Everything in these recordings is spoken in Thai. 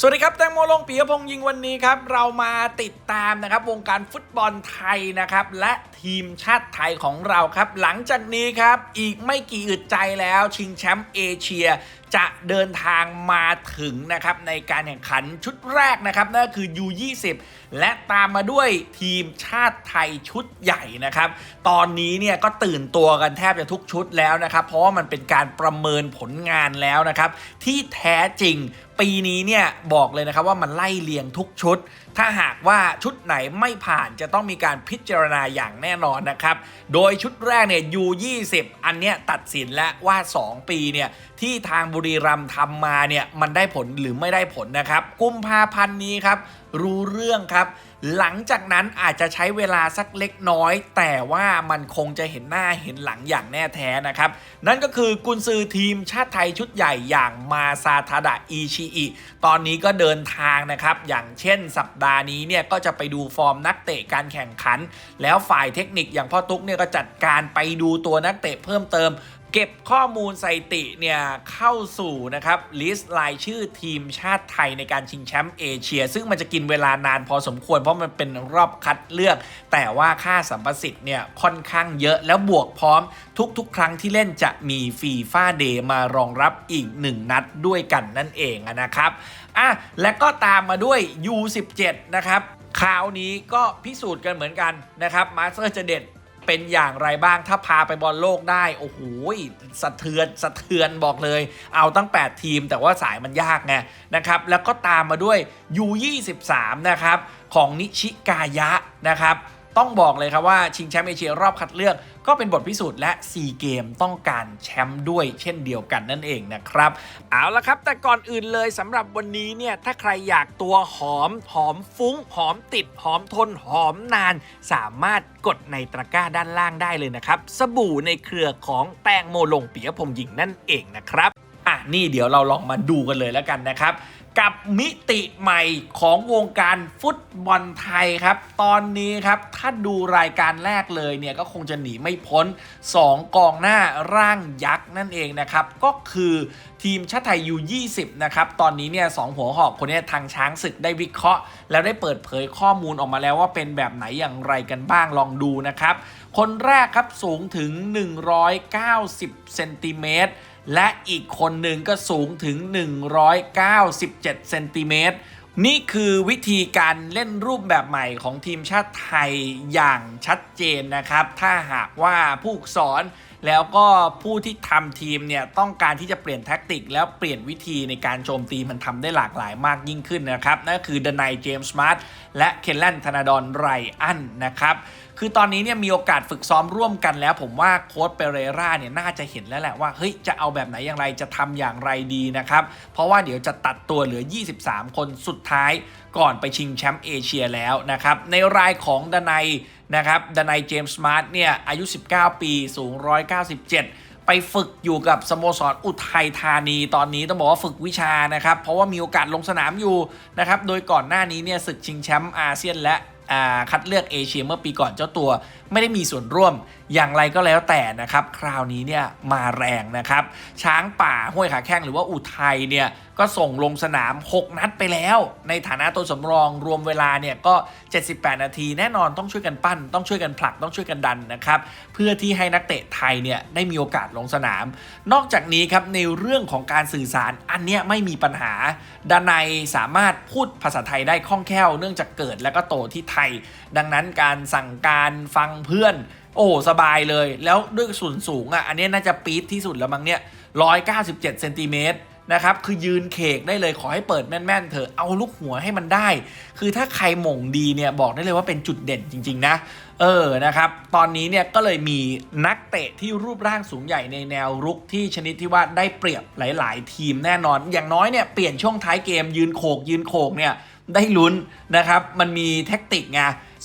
สวัสดีครับแตงโมลงปียพงษ์ยิงวันนี้ครับ เรามาติดตามนะครับ วงการฟุตบอลไทยนะครับ และทีมชาติไทยของเราครับ หลังจากนี้ครับ อีกไม่กี่อึดใจแล้วชิงแชมป์เอเชีย จะเดินทางมาถึงนะครับในการแข่งขันชุดแรกนะครับนั่นก็คือ U20 และตามมาด้วยทีมชาติไทยชุดใหญ่นะครับ ตอนนี้เนี่ยก็ตื่นตัวกันแทบจะทุกชุดแล้วนะครับ เพราะว่ามันเป็นการประเมินผลงานแล้วนะครับ ที่แท้จริงปีนี้เนี่ยบอกเลยนะครับว่ามันไล่เลียงทุกชุด ถ้าหากว่าชุดไหนไม่ผ่านจะต้องมีการพิจารณาอย่างแน่นอนนะครับ โดยชุดแรกเนี่ย U20 อันเนี้ยตัดสินแล้วว่า 2 ปีเนี่ยที่ทางบุรีรัมย์ทำมาเนี่ยมันได้ผลหรือไม่ได้ผลนะครับ กุมภาพันธ์นี้ครับ รู้เรื่องครับ หลังจากนั้นอาจจะใช้เวลาสักเล็กน้อย แต่ว่ามันคงจะเห็นหน้าเห็นหลังอย่างแน่แท้นะครับ นั่นก็คือกุนซือทีมชาติไทยชุดใหญ่อย่างมาซาทาดะอิชิอิตอนนี้ก็เดินทางนะครับอย่างเช่นสัปดาห์นี้เนี่ยก็จะไปดูฟอร์มนักเตะการแข่งขัน แล้วฝ่ายเทคนิคอย่างพ่อตุ๊กเนี่ยก็จัดการไปดูตัวนักเตะเพิ่มเติม เก็บข้อมูลสถิติเนี่ยเข้าสู่นะครับลิสต์รายชื่อทีมชาติไทยในการชิงแชมป์เอเชีย ซึ่งมันจะกินเวลานานพอสมควรเพราะมันเป็นรอบคัดเลือก แต่ว่าค่าสัมประสิทธิ์เนี่ยค่อนข้างเยอะแล้วบวกพร้อม ทุกๆ ครั้งที่เล่นจะมีฟีฟ่าเดย์มารองรับอีก 1 นัดด้วยกันนั่นเองนะครับอะและก็ตามมาด้วย U17 นะครับคราวนี้ก็พิสูจน์กันเหมือนกันนะครับมาสเตอร์จะเด็ด เป็นอย่างไรบ้างถ้าพาไปบอลโลกได้ โอ้โหสะเทือนสะเทือนบอกเลย เอาตั้ง 8 ทีม แต่ว่าสายมันยากไงนะครับ แล้วก็ตามมาด้วย U23 นะครับ ของนิชิกายะนะครับ ต้องบอกเลยครับว่าชิงแชมป์เอเชียรอบคัดเลือก ก็เป็นบทพิสูจน์และ 4 เกมต้องการแชมป์ด้วยเช่นเดียวกันนั่นเองนะครับ เอาละครับ แต่ก่อนอื่นเลยสำหรับวันนี้เนี่ยถ้าใครอยากตัวหอมหอมฟุ้ง หอมติดหอมทนหอมนาน สามารถกดในตะกร้าด้านล่างได้เลยนะครับ สบู่ในเครือของแตงโมลงปิยพงษ์หญิงนั่นเองนะครับ อะนี่เดี๋ยวเราลองมาดูกันเลยแล้วกันนะครับ กับมิติใหม่ของวงการฟุตบอลไทยครับ ตอนนี้ครับถ้าดูรายการแรกเลยเนี่ยก็คงจะหนีไม่พ้น 2 กองหน้าร่างยักษ์นั่นเองนะครับ ก็คือทีมชาติไทยยู20นะครับ ตอนนี้เนี่ยสองหัวหอกคนนี้ทางช้างศึกได้วิเคราะห์ แล้วได้เปิดเผยข้อมูลออกมาแล้วว่าเป็นแบบไหนอย่างไรกันบ้างลองดูนะครับ คนแรกครับสูงถึง 190เซนติเมตร และอีกคนหนึ่งก็สูงถึง 197 เซนติเมตร นี่คือวิธีการเล่นรูปแบบใหม่ของทีมชาติไทยอย่างชัดเจนนะครับ ถ้าหากว่าผู้สอนแล้วก็ผู้ที่ทำทีมเนี่ยต้องการที่จะเปลี่ยนแท็กติก แล้วเปลี่ยนวิธีในการโจมตีมันทำได้หลากหลายมากยิ่งขึ้นนะครับนั่นก็คือดนายเจมส์มาร์ตและเคนแลนธนาดอนไรอันนะครับคือตอนนี้เนี่ยมีโอกาสฝึกซ้อมร่วมกันแล้ว ผมว่าโค้ชเปเรราเนี่ยน่าจะเห็นแล้วแหละว่าเฮ้ยจะเอาแบบไหนอย่างไรจะทำอย่างไรดีนะครับ เพราะว่าเดี๋ยวจะตัดตัวเหลือ 23 คนสุดท้ายก่อนไปชิงแชมป์เอเชียแล้วนะครับในรายของดนัย นะครับดนายเจมส์มาร์ทเนี่ยอายุ 19 ปีสูง 197 ไปฝึกอยู่กับสโมสรอุทัยธานีตอนนี้ต้องบอกว่าฝึกวิชานะครับ เพราะว่ามีโอกาสลงสนามอยู่นะครับ โดยก่อนหน้านี้เนี่ยศึกชิงแชมป์อาเซียนและคัดเลือกเอเชียเมื่อปีก่อนเจ้าตัวไม่ได้มีส่วนร่วมอย่างไรก็แล้วแต่นะครับ คราวนี้เนี่ยมาแรงนะครับ ช้างป่าห้วยขาแข้งหรือว่าอุทัยเนี่ยก็ส่งลงสนาม 6 นัดไปแล้ว ในฐานะตัวสำรองรวมเวลาเนี่ยก็ 78 นาทีแน่นอนต้องช่วยกันปั้น ต้องช่วยกันผลักต้องช่วยกันดันนะครับ เพื่อที่ให้นักเตะไทยเนี่ยได้มีโอกาสลงสนาม นอกจากนี้ครับในเรื่องของการสื่อสารอันเนี้ยไม่มีปัญหาดานัยสามารถพูดภาษาไทยได้คล่องแคล่วเนื่องจากเกิดและก็โตที่ไทย ดังนั้นการสั่งการฟังเพื่อน โอ้สบายเลยแล้วด้วยส่วนสูงอะอันนี้น่าจะปี๊ดที่สุดแล้วมั้งเนี่ย197เซนติเมตรนะครับคือยืนเคกได้เลยขอให้เปิดแม่นๆเถอะเอาลูกหัวให้มันได้ คือถ้าใครหม่งดีเนี่ยบอกได้เลยว่าเป็นจุดเด่นจริง ๆ นะ เออนะครับ ตอนนี้เนี่ยก็เลยมีนักเตะที่รูปร่างสูงใหญ่ในแนวรุกที่ชนิดที่ว่าได้เปรียบหลาย ๆ ทีมแน่นอน อย่างน้อยเนี่ยเปลี่ยนช่วงท้ายเกมยืนโขกยืนโขกเนี่ยได้ลุ้นนะครับ มันมีแท็กติกไง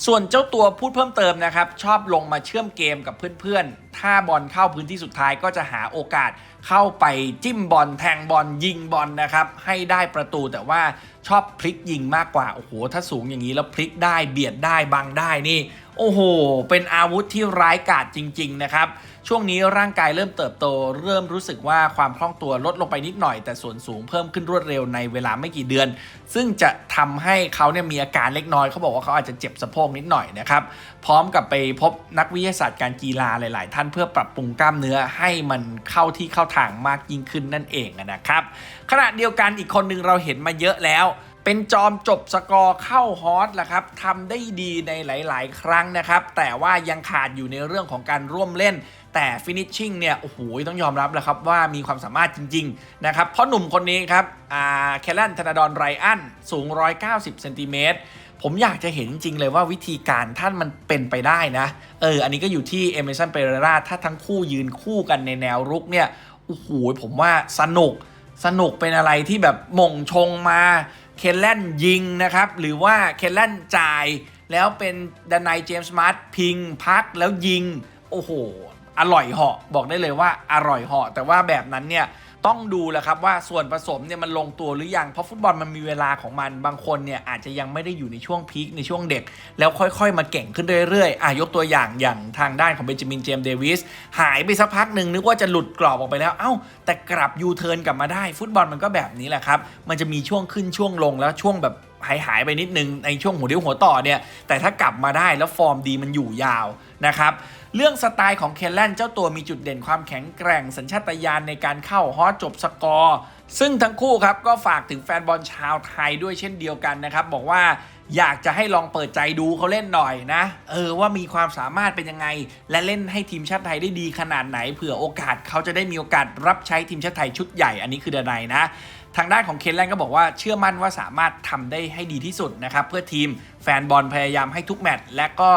ส่วนเจ้าตัวพูดเพิ่มเติมนะครับ ชอบลงมาเชื่อมเกมกับเพื่อนๆ ถ้าบอลเข้าพื้นที่สุดท้ายก็จะหาโอกาสเข้าไปจิ้มบอลแทงบอลยิงบอลนะครับ ให้ได้ประตูแต่ว่าชอบพลิกยิงมากกว่า โอ้โห ถ้าสูงอย่างนี้แล้วพลิกได้เบียดได้บังได้นี่โอ้โห เป็นอาวุธที่ร้ายกาจจริง ๆ นะครับ ช่วงนี้ร่างกายเริ่มเติบโต เริ่มรู้สึกว่าความคล่องตัวลดลงไปนิดหน่อย แต่ส่วนสูงเพิ่มขึ้นรวดเร็วในเวลาไม่กี่เดือน ซึ่งจะทำให้เขาเนี่ยมีอาการเล็กน้อยเขาบอกว่าเขาอาจจะเจ็บสะโพกนิดหน่อยนะครับ พร้อมกับไปพบนักวิทยาศาสตร์การกีฬาหลาย ๆ ท่านเพื่อปรับปรุงกล้ามเนื้อให้มันเข้าที่เข้าทางมากยิ่งขึ้นนั่นเองนะครับ ขณะเดียวกันอีกคนหนึ่งเราเห็นมาเยอะแล้ว เป็นจอมจบสกอร์เข้าฮอตแหละครับทำได้ดีในหลาย ๆ ครั้งนะครับ แต่ว่ายังขาดอยู่ในเรื่องของการร่วมเล่น แต่ฟินิชชิ่งเนี่ย โอ้โห ต้องยอมรับแล้วครับว่ามีความสามารถจริง ๆ นะครับ เพราะหนุ่มคนนี้ครับอ่าเคลลันธนาดอนไรอัน สูง 190เซนติเมตรผมอยากจะเห็นจริงๆเลยว่าวิธีการท่านมันเป็นไปได้นะ เออ อันนี้ก็อยู่ที่เอเมซันเปเรราถ้าทั้งคู่ยืนคู่กันในแนวรุกเนี่ย โอ้โห ผมว่าสนุก สนุกเป็นอะไรที่แบบม่งชงมา เคนแลนยิงนะครับ หรือว่าเคนแลนจ่าย แล้วเป็นดานายเจมส์มาร์ทพิงพักแล้วยิง โอ้โห อร่อยเหาะบอกได้เลยว่าอร่อยเหาะแต่ว่าแบบนั้นเนี่ย ต้องดูแหละครับว่าส่วนผสมเนี่ยมันลงตัวหรือยัง เพราะฟุตบอลมันมีเวลาของมันบางคนเนี่ยอาจจะยังไม่ได้อยู่ในช่วงพีคในช่วงเด็ก แล้วค่อยๆ มาเก่งขึ้นเรื่อยๆอะยกตัวอย่างอย่างทางด้านของเบนจามินเจมส์เดวิสหายไปสักพักหนึ่งนึกว่าจะหลุดกรอบออกไปแล้ว เอ้า แต่กลับยูเทิร์นกลับมาได้ ฟุตบอลมันก็แบบนี้แหละครับ มันจะมีช่วงขึ้นช่วงลงแล้วช่วงแบบหายหายไปนิดนึงในช่วงหัวเดียวหัวต่อเนี่ยแต่ถ้ากลับมาได้แล้วฟอร์มดีมันอยู่ยาวนะครับ เรื่องสไตล์ของเคนแลนเจ้าตัวมีจุดเด่นความแข็งแกร่งสัญชาตญาณในการเข้าฮอตจบสกอร์ ซึ่งทั้งคู่ครับก็ฝากถึงแฟนบอลชาวไทยด้วยเช่นเดียวกันนะครับ บอกว่าอยากจะให้ลองเปิดใจดูเขาเล่นหน่อยนะ เออว่ามีความสามารถเป็นยังไง และเล่นให้ทีมชาติไทยได้ดีขนาดไหนเผื่อโอกาสเขาจะได้มีโอกาสรับใช้ทีมชาติไทยชุดใหญ่อันนี้คือดนายนะทางด้านของเคนแลนก็บอกว่าเชื่อมั่นว่าสามารถทำได้ให้ดีที่สุดนะครับเพื่อทีมแฟนบอลพยายามให้ทุกแมตช์และก็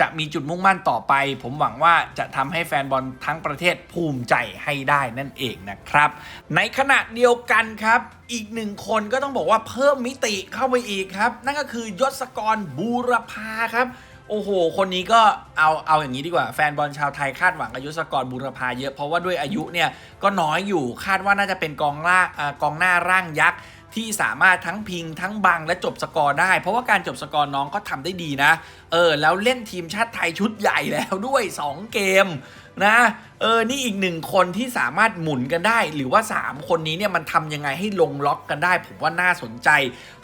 จะมีจุดมุ่งมั่นต่อไป ผมหวังว่าจะทำให้แฟนบอลทั้งประเทศภูมิใจให้ได้นั่นเองนะครับ ในขณะเดียวกันครับ อีกหนึ่งคนก็ต้องบอกว่าเพิ่มมิติเข้าไปอีกครับ นั่นก็คือยศกรบูรพาครับ โอ้โห คนนี้ก็เอาเอาอย่างนี้ดีกว่า แฟนบอลชาวไทยคาดหวังอายุสกรบูรพาเยอะ เพราะว่าด้วยอายุเนี่ยก็น้อยอยู่คาดว่าน่าจะเป็นกองล่ากองหน้าร่างยักษ์ที่สามารถทั้งพิงทั้งบังและจบสกอร์ได้ เพราะว่าการจบสกอร์น้องก็ทำได้ดีนะ เออ แล้วเล่นทีมชาติไทยชุดใหญ่แล้วด้วย 2 เกมนะ เออ นี่อีกหนึ่งคนที่สามารถหมุนกันได้ หรือว่า 3 คนนี้เนี่ยมันทำยังไงให้ลงล็อกกันได้ ผมว่าน่าสนใจ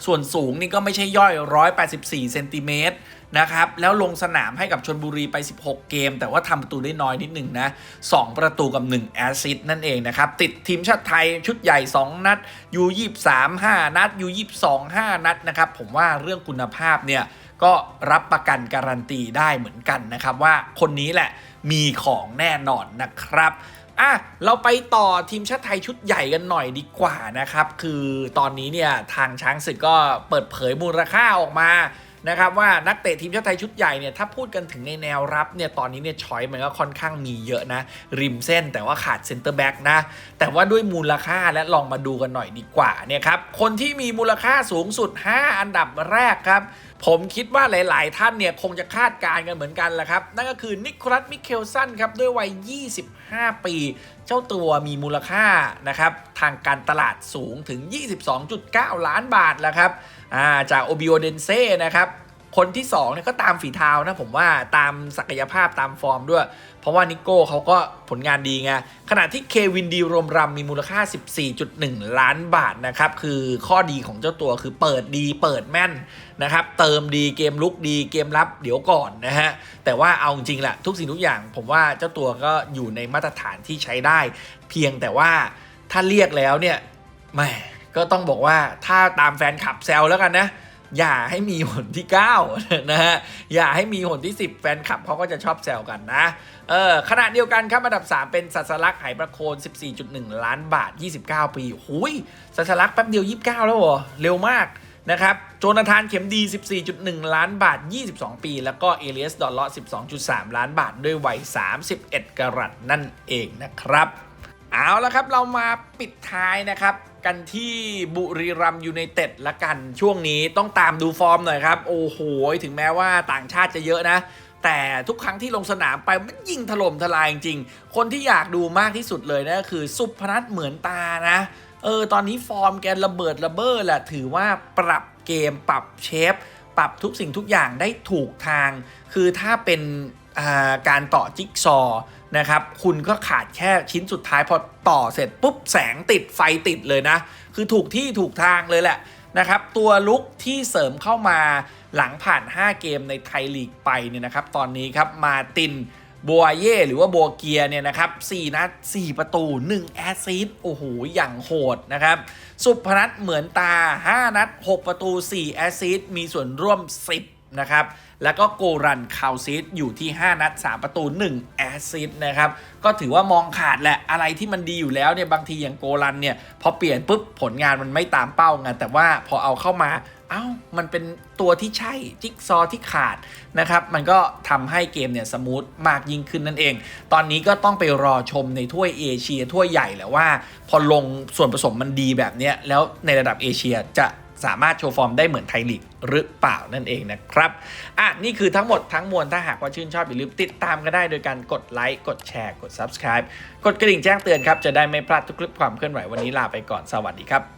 ส่วนสูงนี่ก็ไม่ใช่ย่อย 184เซนติเมตร นะครับ แล้วลงสนามให้กับชนบุรีไป 16 เกม แต่ว่าทำประตูได้น้อยนิดหนึ่งนะ 2 ประตูกับ 1 แอซิสนั่นเองนะครับ ติดทีมชาติไทยชุดใหญ่ 2 นัดยู23 5 นัดยู22 5 นัดนะครับ ผมว่าเรื่องคุณภาพเนี่ยก็รับประกันการันตีได้เหมือนกันนะครับว่าคนนี้แหละมีของแน่นอนนะครับอะเราไปต่อทีมชาติไทยชุดใหญ่กันหน่อยดีกว่านะครับ คือตอนนี้เนี่ยทางช้างศึกก็เปิดเผยมูลค่าออกมา นะครับว่านักเตะทีมชาติไทยชุดใหญ่เนี่ยถ้าพูดกันถึงในแนวรับเนี่ยตอนนี้เนี่ยชอยมันก็ค่อนข้างมีเยอะนะ ริมเส้นแต่ว่าขาดเซนเตอร์แบ็กนะ แต่ว่าด้วยมูลค่าและลองมาดูกันหน่อยดีกว่าเนี่ยครับคนที่มีมูลค่าสูงสุด 5 อันดับแรกครับผมคิดว่าหลาย ๆ ท่านเนี่ยคงจะคาดการณ์กันเหมือนกันแหละครับ นั่นก็คือนิโคลัสมิเคลสันครับด้วยวัย 25 ปี เจ้าตัวมีมูลค่านะครับทางการตลาดสูงถึง 22.9 ล้านบาทแล้วครับจากโอบิโอเดนเซ่นะครับ คนที่2เนี่ยก็ตามฝีเท้านะผมว่าตามศักยภาพตามฟอร์มด้วย เพราะว่านิโก้เขาก็ผลงานดีไงขณะที่เควินดีรวมรำมีมูลค่า 14.1 ล้านบาทนะครับ คือข้อดีของเจ้าตัวคือเปิดดีเปิดแม่นนะครับ เติมดีเกมลุกดีเกมรับเดี๋ยวก่อนนะฮะ แต่ว่าเอาจริงแหละทุกสิ่งทุกอย่าง ผมว่าเจ้าตัวก็อยู่ในมาตรฐานที่ใช้ได้ เพียงแต่ว่าถ้าเรียกแล้วเนี่ยแหมก็ต้องบอกว่าถ้าตามแฟนคลับแซวแล้วกันนะ อย่าให้มีหนที่ 9 นะฮะ อย่าให้มีหนที่ 10 แฟนคลับเขาก็จะชอบแซวกันนะ เออขณะเดียวกันครับอันดับ 3 เป็นสัสลักษณ์ไหประโคน 14.1 ล้านบาท 29 ปีหุยสัสลักแป๊บเดียว 29 แล้วเหรอ เร็วมากนะครับโจนาธานเข็มดี 14.1 ล้านบาท 22 ปี แล้วก็เอเลียส ดอลเลาะ12.3 ล้านบาท ด้วยวัย 31 กรัตนั่นเองนะครับ เอาละครับ เรามาปิดท้ายนะครับ กันที่บุรีรัมยูไนเต็ดละกันช่วงนี้ต้องตามดูฟอร์มหน่อยครับ โอ้โห ถึงแม้ว่าต่างชาติจะเยอะนะ แต่ทุกครั้งที่ลงสนามไปมันยิ่งถล่มทลายจริงๆคนที่อยากดูมากที่สุดเลยนะคือสุพนัทเหมือนตานะเออตอนนี้ฟอร์มแกระเบิดระเบ้อแหละถือว่าปรับเกมปรับเชฟปรับทุกสิ่งทุกอย่างได้ถูกทาง คือถ้าเป็นการต่อจิ๊กซอ นะครับ คุณก็ขาดแค่ชิ้นสุดท้ายพอต่อเสร็จปุ๊บแสงติดไฟติดเลยนะ คือถูกที่ถูกทางเลยแหละนะครับ ตัวลุกที่เสริมเข้ามาหลังผ่าน 5 เกมในไทยลีกไปเนี่ยนะครับ ตอนนี้ครับมาตินบัวเย่หรือว่าบัวเกียเนี่ยนะครับ4นัด 4 ประตู 1 แอสซิสต์โอ้โห อย่างโหดนะครับ สุพนัทเหมือนตา 5 นัด 6 ประตู 4 แอสซิสต์มีส่วนร่วม 10 นะครับ แล้วก็โกรันคาวซิสอยู่ที่ 5 นัด 3 ประตู 1 แอสซิสต์นะครับ ก็ถือว่ามองขาดแหละอะไรที่มันดีอยู่แล้วเนี่ย บางทีอย่างโกรันเนี่ย พอเปลี่ยนปุ๊บผลงานมันไม่ตามเป้าไงแต่ว่าพอเอาเข้ามาเอ้า มันเป็นตัวที่ใช่จิ๊กซอที่ขาดนะครับ มันก็ทำให้เกมเนี่ยสมูทมากยิ่งขึ้นนั่นเอง ตอนนี้ก็ต้องไปรอชมในถ้วยเอเชียถ้วยใหญ่แหละว่า พอลงส่วนผสมมันดีแบบนี้แล้วในระดับเอเชียจะ สามารถโชว์ฟอร์มได้เหมือนไทยลีกหรือเปล่านั่นเองนะครับ อะ นี่คือทั้งหมดทั้งมวลถ้าหากว่าชื่นชอบอย่าลืมติดตามกันได้โดยการกดไลค์ กดแชร์ กด Subscribe กดกระดิ่งแจ้งเตือนครับ จะได้ไม่พลาดทุกคลิปความเคลื่อนไหววันนี้ลาไปก่อนสวัสดีครับ